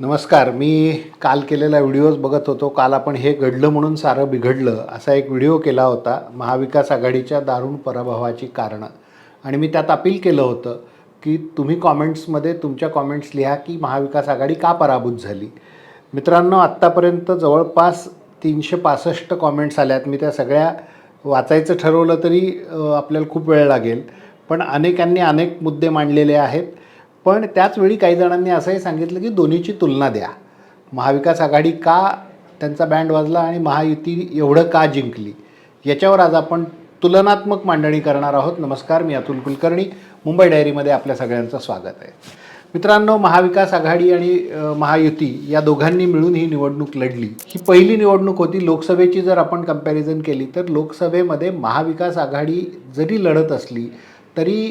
नमस्कार मी काल केलेला व्हिडिओज बघत होतो. काल आपण हे घडलं म्हणून सारं बिघडलं असा एक व्हिडिओ केला होता महाविकास आघाडीच्या दारुण पराभवाची कारणं. आणि मी त्यात अपील केलं होतं की तुम्ही कॉमेंट्समध्ये तुमच्या कॉमेंट्स लिहा की महाविकास आघाडी का पराभूत झाली? मित्रांनो आत्तापर्यंत जवळपास तीनशे पासष्ट कॉमेंट्स आल्यात. मी त्या सगळ्या वाचायचं ठरवलं तरी आपल्याला खूप वेळ लागेल. पण अनेकांनी अनेक मुद्दे मांडलेले आहेत. पण त्याचवेळी काही जणांनी असंही सांगितलं की दोन्हीची तुलना द्या. महाविकास आघाडी का त्यांचा बँड वाजला आणि महायुती एवढं का जिंकली? याच्यावर आज आपण तुलनात्मक मांडणी करणार आहोत. नमस्कार मी अतुल कुलकर्णी. मुंबई डायरीमध्ये आपल्या सगळ्यांचं स्वागत आहे. मित्रांनो महाविकास आघाडी आणि महायुती या दोघांनी मिळून ही निवडणूक लढली. ही पहिली निवडणूक होती. लोकसभेची जर आपण कंपॅरिझन केली तर लोकसभेमध्ये महाविकास आघाडी जरी लढत असली तरी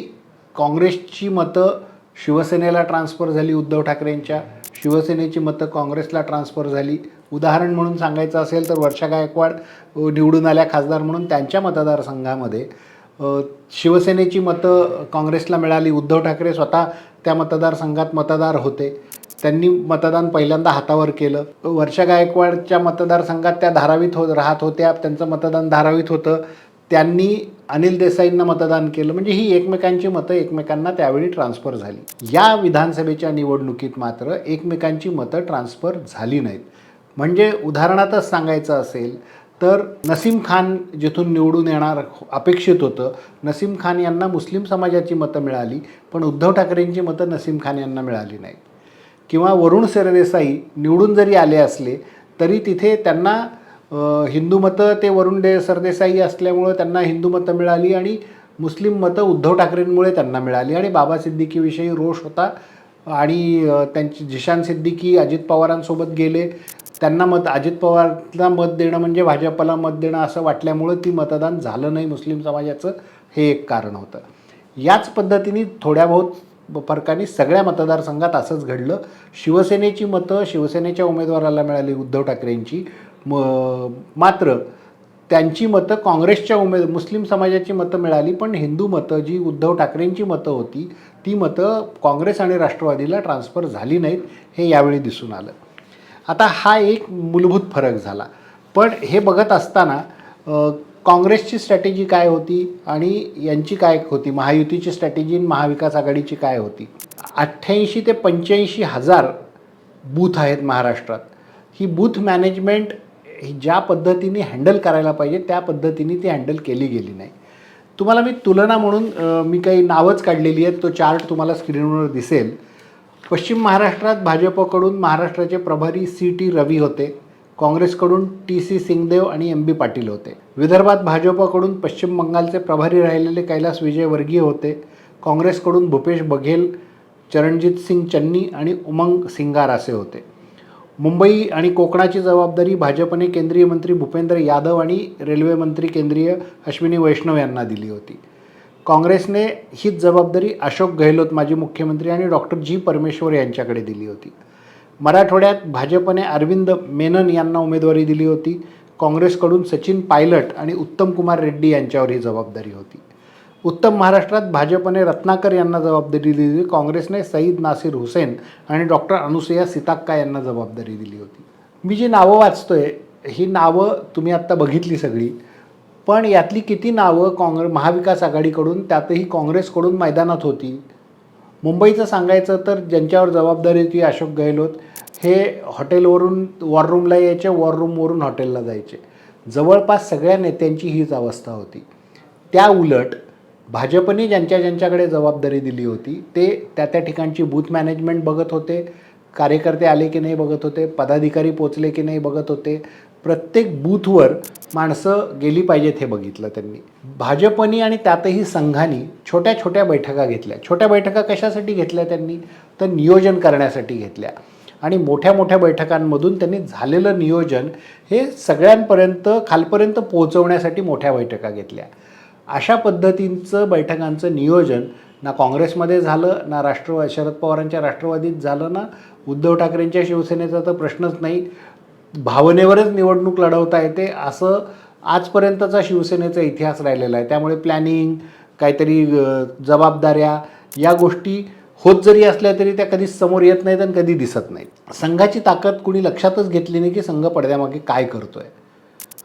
काँग्रेसची मतं शिवसेनेला ट्रान्सफर झाली उद्धव ठाकरेंच्या. शिवसेनेची मतं काँग्रेसला ट्रान्सफर झाली. उदाहरण म्हणून सांगायचं असेल तर वर्षा गायकवाड निवडून आल्या खासदार म्हणून त्यांच्या मतदारसंघामध्ये. शिवसेनेची मतं काँग्रेसला मिळाली. उद्धव ठाकरे स्वतः त्या मतदारसंघात मतदार होते. त्यांनी मतदान पहिल्यांदा हातावर केलं. वर्षा गायकवाडच्या मतदारसंघात त्या धारावीत हो राहत होत्या. त्यांचं मतदान धारावीत होतं. त्यांनी अनिल देसाईंना मतदान केलं. म्हणजे ही एकमेकांची मतं एकमेकांना त्यावेळी ट्रान्सफर झाली. या विधानसभेच्या निवडणुकीत मात्र एकमेकांची मतं ट्रान्सफर झाली नाहीत. म्हणजे उदाहरणातच सांगायचं असेल तर नसीम खान जिथून निवडून येणार अपेक्षित होतं नसीम खान यांना मुस्लिम समाजाची मतं मिळाली पण उद्धव ठाकरेंची मतं नसीम खान यांना मिळाली नाहीत. किंवा वरुण सरदेसाई निवडून जरी आले असले तरी तिथे त्यांना हिंदू मतं ते वरुण डे सरदेसाई असल्यामुळं त्यांना हिंदू मतं मिळाली आणि मुस्लिम मतं उद्धव ठाकरेंमुळे त्यांना मिळाली आणि बाबा सिद्दीकीविषयी रोष होता आणि त्यांची जिशान सिद्दीकी अजित पवारांसोबत गेले. त्यांना मत अजित पवारला मत देणं म्हणजे भाजपला मत देणं असं वाटल्यामुळं ती मतदान झालं नाही मुस्लिम समाजाचं हे एक कारण होतं. याच पद्धतीने थोड्या बहुत फरकाने सगळ्या मतदारसंघात असंच घडलं. शिवसेनेची मतं शिवसेनेच्या उमेदवाराला मिळाली उद्धव ठाकरेंची. म मात्र त्यांची मतं काँग्रेसच्या उमेद मुस्लिम समाजाची मतं मिळाली पण हिंदू मतं जी उद्धव ठाकरेंची मतं होती ती मतं काँग्रेस आणि राष्ट्रवादीला ट्रान्सफर झाली नाहीत हे यावेळी दिसून आलं. आता हा एक मूलभूत फरक झाला. पण हे बघत असताना काँग्रेसची स्ट्रॅटेजी काय होती आणि यांची काय होती? महायुतीची स्ट्रॅटेजी आणि महाविकास आघाडीची काय होती? अठ्ठ्याऐंशी ते पंच्याऐंशी हजार बूथ आहेत महाराष्ट्रात. ही बूथ मॅनेजमेंट ज्या पद्धतीने हँडल करायला पाहिजे त्या पद्धतीने ती हँडल केली गेली नाही. तुम्हाला मी तुलना म्हणून मी काही नावच काढलेली आहेत तो चार्ट तुम्हाला स्क्रीनवर दिसेल. पश्चिम महाराष्ट्रात भाजपकडून महाराष्ट्राचे प्रभारी सी टी रवी होते काँग्रेसकडून टी सी सिंगदेव आणि एम बी पाटील होते. विदर्भात भाजपकडून पश्चिम बंगालचे प्रभारी राहिलेले कैलास विजयवर्गीय होते काँग्रेसकडून भूपेश बघेल चरणजित सिंग चन्नी आणि उमंग सिंगार असे होते. मुंबई आणि कोकणाची जबाबदारी भाजपने केंद्रीय मंत्री भूपेंद्र यादव आणि रेल्वे मंत्री केंद्रीय अश्विनी वैष्णव यांना दिली होती. काँग्रेसने हीच जबाबदारी अशोक गहलोत माजी मुख्यमंत्री आणि डॉक्टर जी. परमेश्वर यांच्याकडे दिली होती. मराठवाड्यात भाजपने अरविंद मेनन यांना उमेदवारी दिली होती. काँग्रेसकडून सचिन पायलट आणि उत्तम कुमार रेड्डी यांच्यावर ही जबाबदारी होती. उत्तम महाराष्ट्रात भाजपने रत्नाकर यांना जबाबदारी दिली काँग्रेसने सईद नासिर हुसेन आणि डॉक्टर अनुसुया सिताक्का यांना जबाबदारी दिली होती. मी जी नावं वाचतोय ही नावं तुम्ही आत्ता बघितली सगळी पण यातली किती नावं काँग्रेस महाविकास आघाडीकडून त्यातही काँग्रेसकडून मैदानात होती? मुंबईचं सांगायचं तर ज्यांच्यावर जबाबदारी होती अशोक गहलोत हे हॉटेलवरून वॉररूमला यायचे वॉररूमवरून हॉटेलला जायचे. जवळपास सगळ्या नेत्यांची हीच अवस्था होती. त्या उलट भाजपने ज्यांच्या ज्यांच्याकडे जबाबदारी दिली होती ते त्या त्या ठिकाणची बूथ मॅनेजमेंट बघत होते कार्यकर्ते आले की नाही बघत होते पदाधिकारी पोचले की नाही बघत होते. प्रत्येक बूथवर माणसं गेली पाहिजेत हे बघितलं त्यांनी. भाजपनी आणि त्यातही संघानी छोट्या छोट्या बैठका घेतल्या. छोट्या बैठका कशासाठी घेतल्या त्यांनी? तर नियोजन करण्यासाठी घेतल्या. आणि मोठ्या मोठ्या बैठकांमधून त्यांनी झालेलं नियोजन हे सगळ्यांपर्यंत खालपर्यंत पोहोचवण्यासाठी मोठ्या बैठका घेतल्या. अशा पद्धतींचं बैठकांचं नियोजन ना काँग्रेसमध्ये झालं ना राष्ट्रवाद शरद पवारांच्या राष्ट्रवादीत झालं ना उद्धव ठाकरेंच्या शिवसेनेचा तर प्रश्नच नाही. भावनेवरच निवडणूक लढवता येते असं आजपर्यंतचा शिवसेनेचा इतिहास राहिलेला आहे. त्यामुळे प्लॅनिंग काहीतरी जबाबदाऱ्या या गोष्टी होत जरी असल्या तरी त्या कधीच समोर येत नाहीत आणि कधी दिसत नाहीत. संघाची ताकद कुणी लक्षातच घेतली नाही की संघ पडद्यामागे काय करतो आहे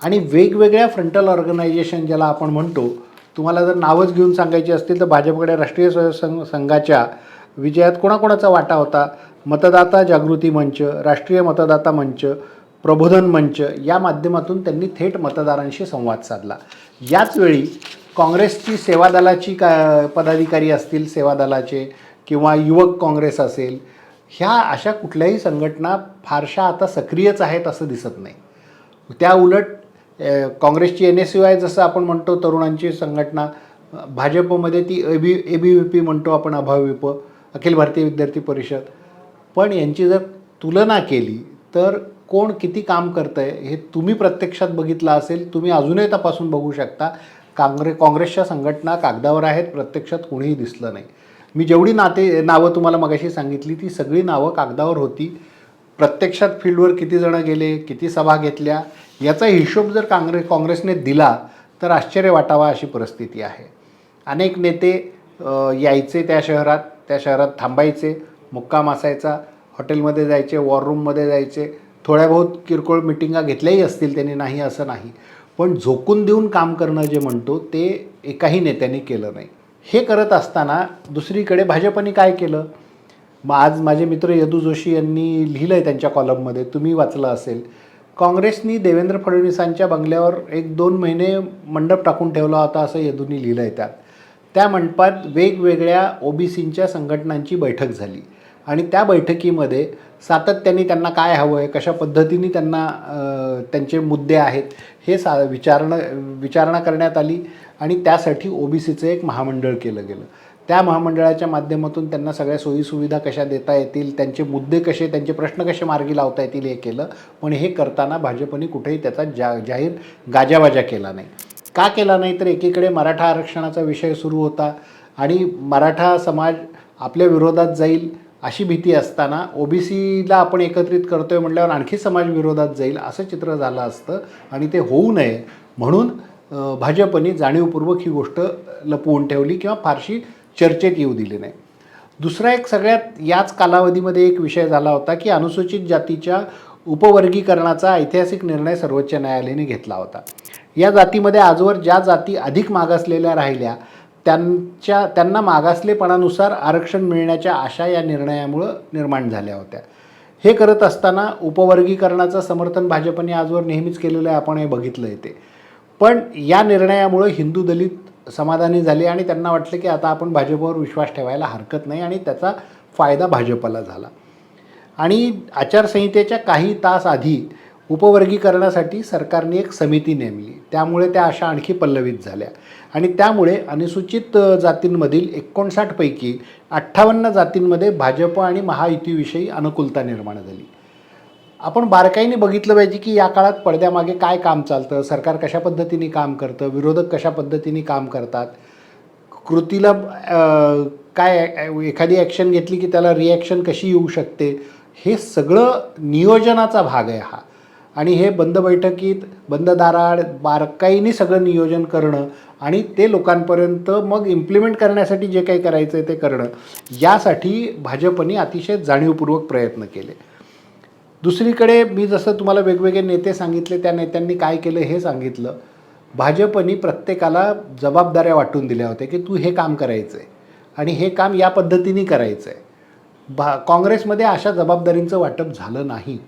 आणि वेगवेगळ्या फ्रंटल ऑर्गनायझेशन ज्याला आपण म्हणतो तुम्हाला जर नावच घेऊन सांगायची असतील तर भाजपकडे राष्ट्रीय स्वयंसंघ संघाच्या विजयात कोणाकोणाचा वाटा होता? मतदाता जागृती मंच राष्ट्रीय मतदाता मंच प्रबोधन मंच या माध्यमातून त्यांनी थेट मतदारांशी संवाद साधला. याच वेळी काँग्रेसची सेवा दलाची का पदाधिकारी असतील सेवादलाचे किंवा युवक काँग्रेस असेल ह्या अशा कुठल्याही संघटना फारशा आता सक्रियच आहेत असं दिसत नाही. त्या उलट काँग्रेसची एन एस यू आय जसं आपण म्हणतो तरुणांची संघटना भाजपमध्ये ती A B A B V P म्हणतो आपण अभाविप अखिल भारतीय विद्यार्थी परिषद. पण यांची जर तुलना केली तर कोण किती काम करतं आहे हे तुम्ही प्रत्यक्षात बघितलं असेल तुम्ही अजूनही तपासून बघू शकता. काँग्रे काँग्रेसच्या संघटना कागदावर आहेत प्रत्यक्षात कोणीही दिसलं नाही. मी जेवढी नाते नावं तुम्हाला मगाशी सांगितली ती सगळी नावं कागदावर होती. प्रत्यक्षात फील्डवर किती जणं गेले किती सभा घेतल्या याचा हिशोब जर काँग्रेस काँग्रेसने दिला तर आश्चर्य वाटावा अशी परिस्थिती आहे. अनेक नेते यायचे त्या शहरात त्या शहरात थांबायचे मुक्काम असायचा हॉटेलमध्ये जायचे वॉर रूममध्ये जायचे थोड्या बहुत किरकोळ मिटिंगा घेतल्याही असतील त्यांनी नाही असं नाही. पण झोकून देऊन काम करणं जे म्हणतो ते एकाही नेत्याने केलं नाही. हे करत असताना दुसरीकडे भाजपने काय केलं? मग आज माझे मित्र यदू जोशी यांनी लिहिलं आहे त्यांच्या कॉलममध्ये तुम्ही वाचलं असेल. काँग्रेसनी देवेंद्र फडणवीसांच्या बंगल्यावर एक दोन महिने मंडप टाकून ठेवला होता असं यदूंनी लिहिलं आहे त्यात. त्या मंडपात वेगवेगळ्या ओबीसींच्या संघटनांची बैठक झाली आणि त्या बैठकीमध्ये सातत्याने त्यांना काय हवं आहे कशा पद्धतीने त्यांना त्यांचे मुद्दे आहेत हे सा विचारणं विचारणा करण्यात आली आणि त्यासाठी ओबीसीचं एक महामंडळ केलं गेलं. त्या महामंडळाच्या माध्यमातून त्यांना सगळ्या सोयीसुविधा कशा देता येतील त्यांचे मुद्दे कसे त्यांचे प्रश्न कसे मार्गी लावता येतील हे केलं. पण हे करताना भाजपने कुठेही त्याचा जा जाहीर गाजावाजा केला नाही. का केला नाही? तर एकीकडे मराठा आरक्षणाचा विषय सुरू होता आणि मराठा समाज आपल्या विरोधात जाईल अशी भीती असताना ओबीसीला आपण एकत्रित करतोय म्हटल्यावर आणखी समाज विरोधात जाईल असं चित्र झालं असतं आणि ते होऊ नये म्हणून भाजपने जाणीवपूर्वक ही गोष्ट लपवून ठेवली किंवा फारशी चर्चेत येऊ दिले नाही. दुसरा एक सगळ्यात याच कालावधीमध्ये एक विषय झाला होता की अनुसूचित जातीच्या उपवर्गीकरणाचा ऐतिहासिक निर्णय सर्वोच्च न्यायालयाने घेतला होता. या जातीमध्ये आजवर ज्या जाती अधिक मागासलेल्या राहिल्या त्यांच्या त्यांना मागासलेपणानुसार आरक्षण मिळण्याच्या आशा या निर्णयामुळं निर्माण झाल्या होत्या. हे करत असताना उपवर्गीकरणाचं समर्थन भाजपने आजवर नेहमीच केलेलं आहे आपण हे बघितलं आहे ते. पण या निर्णयामुळं हिंदू दलित समाधानी झाले आणि त्यांना वाटलं की आता आपण भाजपवर विश्वास ठेवायला हरकत नाही आणि त्याचा फायदा भाजपला झाला. आणि आचारसंहितेच्या काही तास आधी उपवर्गीकरणासाठी सरकारने एक समिती नेमली. त्यामुळे त्या अशा आणखी पल्लवित झाल्या. आणि त्यामुळे अनुसूचित जातींमधील एकोणसाठपैकी अठ्ठावन्न जातींमध्ये भाजप आणि महायुतीविषयी अनुकूलता निर्माण झाली. आपण बारकाईने बघितलं पाहिजे की या काळात पडद्यामागे काय काम चालतं? सरकार कशा पद्धतीने काम करतं? विरोधक कशा पद्धतीने काम करतात? कृतीला काय एखादी ॲक्शन घेतली की त्याला रिॲक्शन कशी येऊ शकते? हे सगळं नियोजनाचा भाग आहे हा. आणि हे बंद बैठकीत बंद दाराड बारकाईने सगळं नियोजन करणं आणि ते लोकांपर्यंत मग इम्प्लिमेंट करण्यासाठी जे काही करायचं आहे ते करणं यासाठी भाजपने अतिशय जाणीवपूर्वक प्रयत्न केले. दुसरीकडे मी जसं तुम्हाला वेगवेगळे नेते सांगितले त्या नेत्यांनी काय केलं हे सांगितलं. भाजपनी प्रत्येकाला जबाबदाऱ्या वाटून दिल्या होत्या की तू हे काम करायचं आहे आणि हे काम या पद्धतीने करायचं आहे भा काँग्रेसमध्ये अशा जबाबदारींचं वाटप झालं नाही.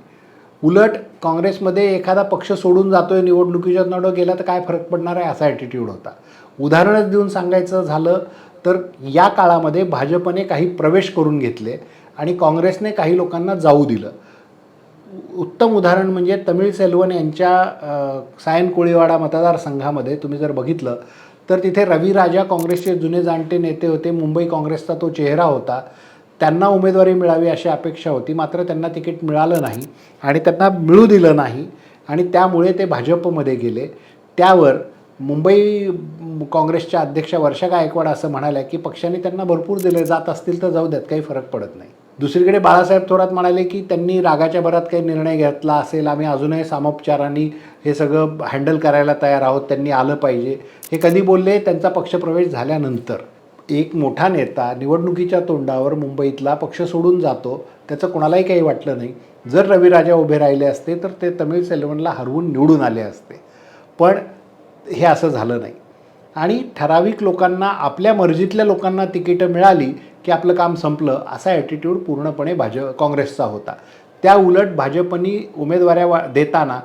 उलट काँग्रेसमध्ये एखादा पक्ष सोडून जातोय निवडणुकीच्या नडो गेला तर काय फरक पडणार आहे असा ॲटिट्यूड होता. उदाहरणच देऊन सांगायचं झालं तर या काळामध्ये भाजपने काही प्रवेश करून घेतले आणि काँग्रेसने काही लोकांना जाऊ दिलं. उत्तम उदाहरण म्हणजे तमिळ सेल्वन यांच्या सायन कोळीवाडा मतदारसंघामध्ये तुम्ही जर बघितलं तर तिथे रवी राजा काँग्रेसचे जुने जाणते नेते होते मुंबई काँग्रेसचा तो चेहरा होता. त्यांना उमेदवारी मिळावी अशी अपेक्षा होती मात्र त्यांना तिकीट मिळालं नाही आणि त्यांना मिळू दिलं नाही आणि त्यामुळे ते भाजपमध्ये गेले. त्यावर मुंबई काँग्रेसच्या अध्यक्षा वर्षा गायकवाड असं म्हणाल्या की पक्षाने त्यांना भरपूर दिले जात असतील तर जाऊ द्यात काही फरक पडत नाही. दुसरीकडे बाळासाहेब थोरात म्हणाले की त्यांनी रागाच्या भरात काही निर्णय घेतला असेल. आम्ही अजूनही सामोपचारांनी हे सगळं हँडल करायला तयार आहोत. त्यांनी आलं पाहिजे. हे कधी बोलले? त्यांचा पक्षप्रवेश झाल्यानंतर. एक मोठा नेता निवडणुकीच्या तोंडावर मुंबईतला पक्ष सोडून जातो. त्याचं कोणालाही काही वाटलं नाही. जर रविराजा उभे राहिले असते तर ते तमिळ सेल्वनला हरवून निवडून आले असते. पण हे असं झालं नाही. आणि ठराविक लोकांना आपल्या मर्जीतल्या लोकांना तिकीटं मिळाली की आपलं काम संपलं असा ॲटिट्यूड पूर्णपणे भाज काँग्रेसचा होता. त्या उलट भाजपनी उमेदवाऱ्या वा देताना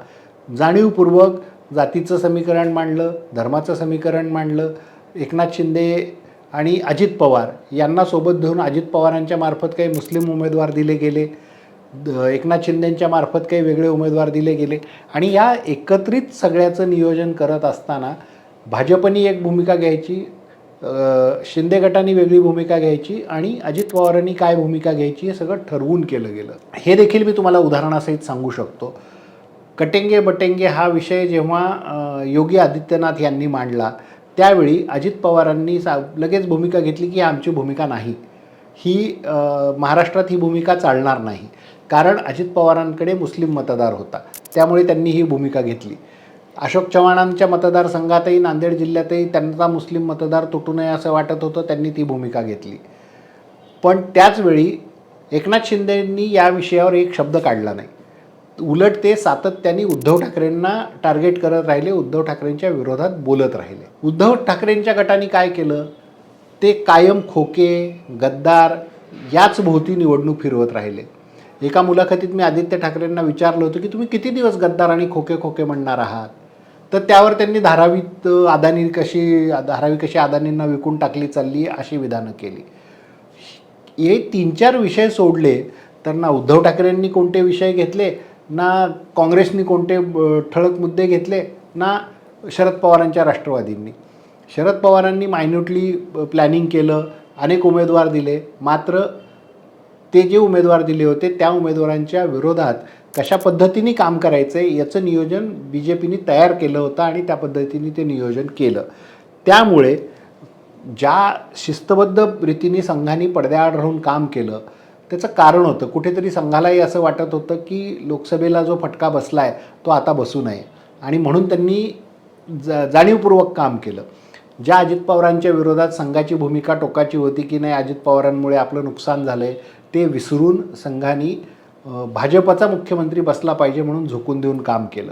जाणीवपूर्वक जातीचं समीकरण मांडलं धर्माचं समीकरण मांडलं एकनाथ शिंदे आणि अजित पवार यांना सोबत घेऊन अजित पवारांच्या मार्फत काही मुस्लिम उमेदवार दिले गेले द- एकनाथ शिंदेंच्या मार्फत काही वेगळे उमेदवार दिले गेले आणि या एकत्रित सगळ्याचं नियोजन करत असताना भाजपनी एक भूमिका घ्यायची शिंदे गटाने वेगळी भूमिका घ्यायची आणि अजित पवारांनी काय भूमिका घ्यायची हे सगळं ठरवून केलं गेलं. हे देखील मी तुम्हाला उदाहरणासहित सांगू शकतो. कटेंगे बटेंगे हा विषय जेव्हा योगी आदित्यनाथ यांनी मांडला त्यावेळी अजित पवारांनी सा लगेच भूमिका घेतली की आमची भूमिका नाही. ही महाराष्ट्रात ही भूमिका चालणार नाही. कारण अजित पवारांकडे मुस्लिम मतदार होता. त्यामुळे त्यांनी ही भूमिका घेतली. अशोक चव्हाणांच्या मतदारसंघातही नांदेड जिल्ह्यातही त्यांचा मुस्लिम मतदार तुटू नये असं वाटत होतं त्यांनी ती भूमिका घेतली. पण त्याचवेळी एकनाथ शिंदेंनी या विषयावर एक शब्द काढला नाही. उलट ते सातत्याने उद्धव ठाकरेंना टार्गेट करत राहिले उद्धव ठाकरेंच्या विरोधात बोलत राहिले. उद्धव ठाकरेंच्या गटाने काय केलं? ते कायम खोके गद्दार याच भोवती निवडणूक फिरवत राहिले. एका मुलाखतीत मी आदित्य ठाकरेंना विचारलं होतं की तुम्ही किती दिवस गद्दार आणि खोके खोके म्हणणार आहात? तर त्यावर त्यांनी धारावीत अदानी कशी धारावी कशी अदानींना विकून टाकली चालली अशी विधानं केली. हे तीन चार विषय सोडले तर ना उद्धव ठाकरेंनी कोणते विषय घेतले ना काँग्रेसनी कोणते ठळक मुद्दे घेतले ना शरद पवारांच्या राष्ट्रवादींनी. शरद पवारांनी मायन्युटली प्लॅनिंग केलं अनेक उमेदवार दिले मात्र ते जे उमेदवार दिले होते त्या उमेदवारांच्या विरोधात कशा पद्धतीने काम करायचं आहे याचं नियोजन बी जे पीने तयार केलं होतं आणि त्या पद्धतीने ते नियोजन केलं. त्यामुळे ज्या शिस्तबद्ध रीतीने संघाने पडद्याआड राहून काम केलं त्याचं कारण होतं. कुठेतरी संघालाही असं वाटत होतं की लोकसभेला जो फटका बसला आहे तो आता बसू नये. आणि म्हणून त्यांनी जा जाणीवपूर्वक काम केलं. ज्या अजित पवारांच्या विरोधात संघाची भूमिका टोकाची होती की नाही अजित पवारांमुळे आपलं नुकसान झालं आहे ते विसरून संघाने भाजपचा मुख्यमंत्री बसला पाहिजे म्हणून झोकून देऊन काम केलं.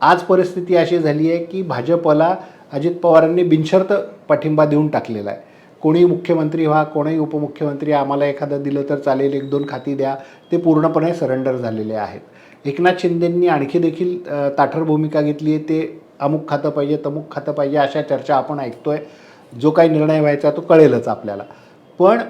आज परिस्थिती अशी झाली आहे की भाजपला अजित पवारांनी बिनशर्त पाठिंबा देऊन टाकलेला आहे. कोणी मुख्यमंत्री व्हा कोणीही उपमुख्यमंत्री आम्हाला एखादं दिलं तर चालेल एक दोन खाती द्या. ते पूर्णपणे सरेंडर झालेले आहेत. एकनाथ शिंदेंनी आणखी देखील ताठर भूमिका घेतली आहे. ते अमुक खातं पाहिजे तमुक खातं पाहिजे अशा चर्चा आपण ऐकतोय. जो काही निर्णय व्हायचा तो कळेलच आपल्याला. पण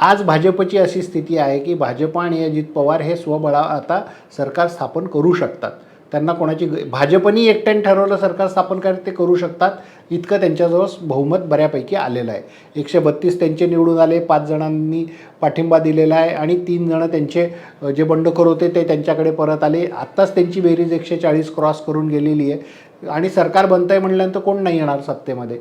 आज भाजपची अशी स्थिती आहे की भाजप आणि अजित पवार हे स्वबळा आता सरकार स्थापन करू शकतात. त्यांना कोणाची ग- भाजपनी एकट्याने ठरवलं सरकार स्थापन करायचं ते करू शकतात. इतकं त्यांच्याजवळ बहुमत बऱ्यापैकी आलेलं आहे. एकशे बत्तीस त्यांचे निवडून आले पाच जणांनी पाठिंबा दिलेला आहे आणि तीन जणं त्यांचे जे बंडखोर होते ते त्यांच्याकडे परत आले. आत्ताच त्यांची बेरीज एकशे चाळीस क्रॉस करून गेलेली आहे. आणि सरकार बनतं आहे म्हणल्यानंतर कोण नाही येणार सत्तेमध्ये?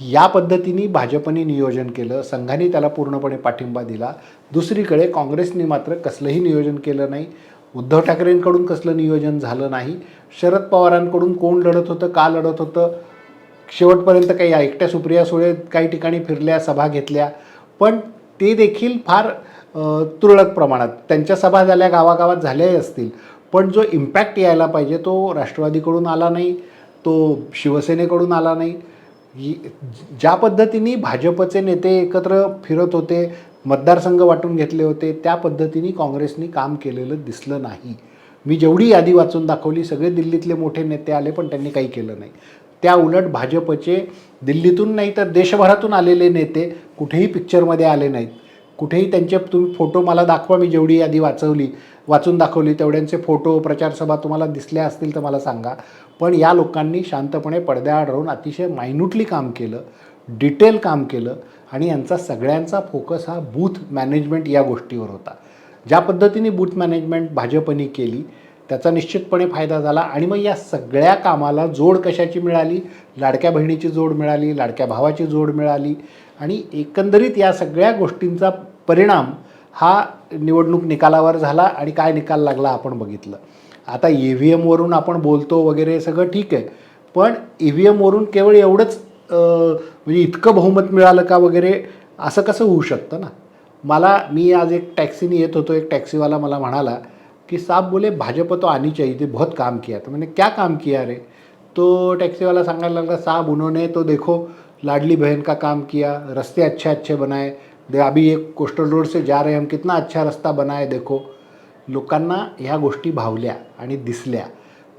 या पद्धतीने भाजपने नियोजन केलं. संघाने त्याला पूर्णपणे पाठिंबा दिला. दुसरीकडे काँग्रेसने मात्र कसलंही नियोजन केलं नाही. उद्धव ठाकरेंकडून कसलं नियोजन झालं नाही. शरद पवारांकडून कोण लढत होतं का लढत होतं? शेवटपर्यंत काही एकट्या सुप्रिया सुळे काही ठिकाणी फिरल्या सभा घेतल्या. पण ते देखील फार तुरळक प्रमाणात. त्यांच्या सभा झाल्या गावागावात झाल्याही असतील. पण जो इम्पॅक्ट यायला पाहिजे तो राष्ट्रवादीकडून आला नाही तो शिवसेनेकडून आला नाही. ज्या पद्धतीने भाजपचे नेते एकत्र फिरत होते मतदारसंघ वाटून घेतले होते त्या पद्धतीने काँग्रेसनी काम केलेलं दिसलं नाही. मी जेवढी यादी वाचून दाखवली सगळे दिल्लीतले मोठे नेते आले पण त्यांनी काही केलं नाही. त्या उलट भाजपचे दिल्लीतून नाही तर देशभरातून आलेले नेते कुठेही पिक्चरमध्ये आले नाहीत. कुठेही त्यांचे तुम्ही फोटो मला दाखवा मी जेवढी यादी वाचवली वाचून दाखवली तेवढ्यांचे फोटो प्रचारसभा तुम्हाला दिसल्या असतील तर मला सांगा. पण या लोकांनी शांतपणे पडद्याआड राहून अतिशय मायन्युटली काम केलं डिटेल काम केलं आणि यांचा सगळ्यांचा फोकस हा बूथ मॅनेजमेंट या गोष्टीवर होता. ज्या पद्धतीने बूथ मॅनेजमेंट भाजपने केली त्याचा निश्चितपणे फायदा झाला आणि मग या सगळ्या कामाला जोड कशाची मिळाली? लाडक्या बहिणीची जोड मिळाली लाडक्या भावाची जोड मिळाली आणि एकंदरीत या सगळ्या गोष्टींचा परिणाम हा निवडणूक निकालावर झाला आणि काय निकाल लागला आपण बघितलं. आता ई व्ही एमवरून आपण बोलतो वगैरे सगळं ठीक आहे. पण ई व्ही एमवरून केवळ एवढंच म्हणजे इतकं बहुमत मिळालं का वगैरे असं कसं होऊ शकतं ना? मला मी आज एक टॅक्सीने येत होतो एक टॅक्सीवाला मला म्हणाला कि साहब बोले भाजपा तो आनी चाहिए थी बहुत काम किया तो मैंने क्या काम किया रे? तो टैक्सी वाला सांगायला लागला साहब उन्होंने तो देखो लाडली बहन का काम किया रास्ते अच्छे अच्छे बनाए दे अभी एक कोस्टल रोड से जा रहे हैं हम कितना अच्छा रास्ता बनाए देखो। लोकांना ह्या गोष्टी भावल्या आणि दिसल्या.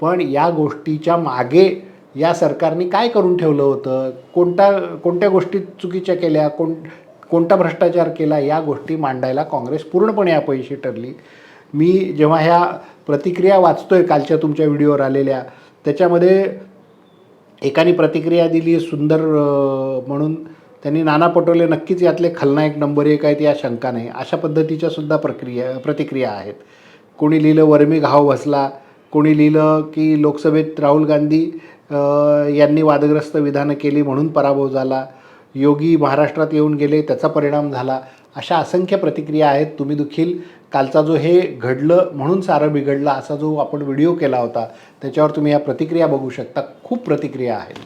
पण या गोष्टीच्या मागे या सरकारने काय करून ठेवलं होतं? कोणत्या कोणत्या गोष्टी चुकीच्या केल्या? कोण कोणता भ्रष्टाचार केला? या गोष्टी मांडायला काँग्रेस पूर्णपणे अपयशी ठरली. मी जेव्हा ह्या प्रतिक्रिया वाचतो आहे कालच्या तुमच्या व्हिडिओवर आलेल्या त्याच्यामध्ये एकाने प्रतिक्रिया दिली सुंदर म्हणून त्यांनी नाना पटोले नक्कीच यातले खलनायक नंबर एक आहेत या शंका नाही. अशा पद्धतीच्या सुद्धा प्रक्रिया प्रतिक्रिया आहेत. कोणी लिहिलं वर्मी घाव बसला कोणी लिहिलं की लोकसभेत राहुल गांधी यांनी वादग्रस्त विधानं केली म्हणून पराभव झाला योगी महाराष्ट्रात येऊन गेले त्याचा परिणाम झाला. अशा असंख्य प्रतिक्रिया आहेत. तुम्ही देखील. कालचा जो हे घडलं म्हणून सारं बिघडलं असा जो आपण व्हिडिओ केला होता त्याच्यावर तुम्ही या प्रतिक्रिया बघू शकता. खूप प्रतिक्रिया आहेत.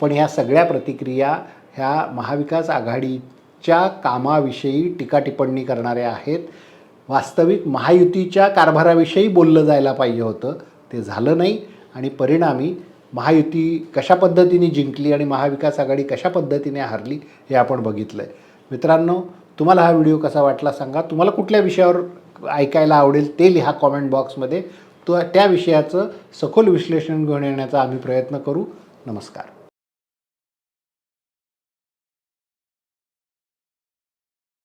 पण ह्या सगळ्या प्रतिक्रिया ह्या महाविकास आघाडीच्या कामाविषयी टीकाटिप्पणी करणाऱ्या आहेत. वास्तविक महायुतीच्या कारभाराविषयी बोललं जायला पाहिजे होतं. ते झालं नाही आणि परिणामी महायुती कशा पद्धतीने जिंकली आणि महाविकास आघाडी कशा पद्धतीने हरली हे आपण बघितलं आहे मित्रांनो तुम्हाला हा व्हिडिओ कसा वाटला सांगा. तुम्हाला कुठल्या विषयावर ऐकायला आवडेल ते लिहा कॉमेंट बॉक्समध्ये. तो त्या विषयाचं सखोल विश्लेषण घेऊन येण्याचा आम्ही प्रयत्न करू. नमस्कार.